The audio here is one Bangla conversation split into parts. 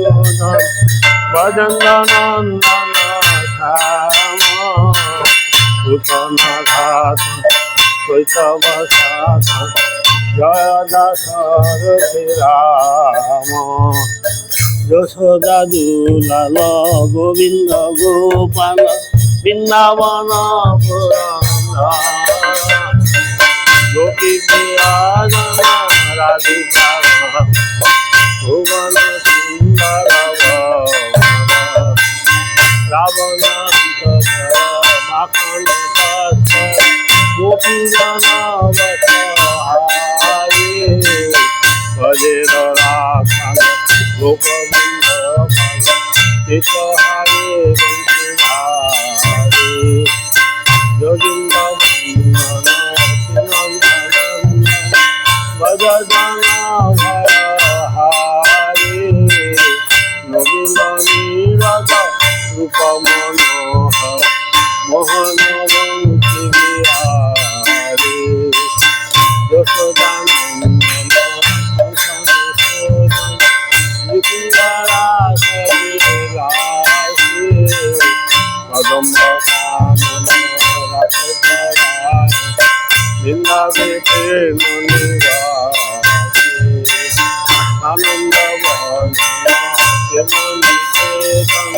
মধুসূদন ভজঙ্গনন্দন শ্যাম। ভূষণ ঘাত শৈশব সাধ জয় দশরথি রাম যশোদা দুলাল গোবিন্দ গোপাল বৃন্দাবন গোপী রাধিকা ভুবন Bye. রূপ মনোহর মোহন বিহারে যশোদানন্দন কদম্ব বৃন্দাবেতে আনন্দ বিনোদ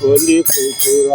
কলি কুকুর